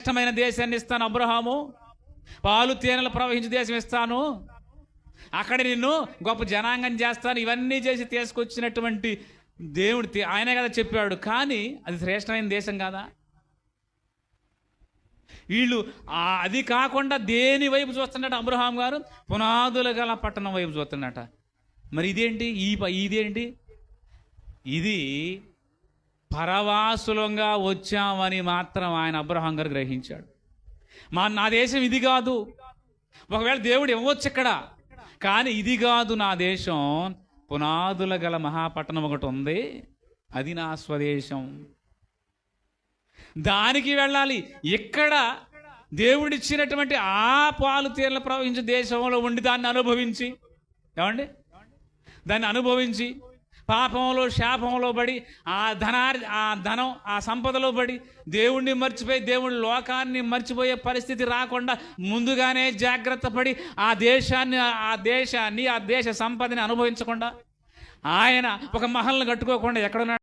శ్రేష్టమైన దేశాన్ని ఇస్తాను అబ్రహాము. పాలు తేనెలు ప్రవహించే దేశం ఇస్తాను. అక్కడ నిన్ను గొప్ప జనాంగం చేస్తాను. ఇవన్నీ చేసి తీసుకొచ్చినటువంటి దేవుడు ఆయనే కదా చెప్పాడు. కానీ అది శ్రేష్టమైన దేశం కాదా? వీళ్ళు అది కాకుండా దేని వైపు చూస్తున్నట్టు అబ్రహాం గారు? పునాదులు గల పట్టణం వైపు చూస్తున్నట మరి ఇదేంటి? ఈ ఇదేంటి? ఇది పరవాసులంగా వచ్చామని మాత్రం ఆయన అబ్రహాం గారు గ్రహించాడు. మా నా దేశం ఇది కాదు. ఒకవేళ దేవుడు ఇవ్వచ్చు ఇక్కడ. కానీ ఇది కాదు నా దేశం. పునాదుల గల మహాపట్టణం ఒకటి ఉంది. అది నా స్వదేశం. దానికి వెళ్ళాలి. ఇక్కడ దేవుడిచ్చినటువంటి ఆ పాలు తీరలు ప్రవహించే దేశంలో ఉండి దాన్ని అనుభవించి. ఏమండి? దాన్ని అనుభవించి పాపంలో శాపంలో పడి ఆ ధనార్ ఆ ధనం ఆ సంపదలో పడి దేవుణ్ణి మర్చిపోయి దేవుడి లోకాన్ని మర్చిపోయే పరిస్థితి రాకుండా ముందుగానే జాగ్రత్త పడి ఆ దేశాన్ని ఆ దేశాన్ని ఆ దేశ సంపదని అనుభవించకుండా ఆయన ఒక మహల్ని కట్టుకోకుండా ఎక్కడున్నాడు?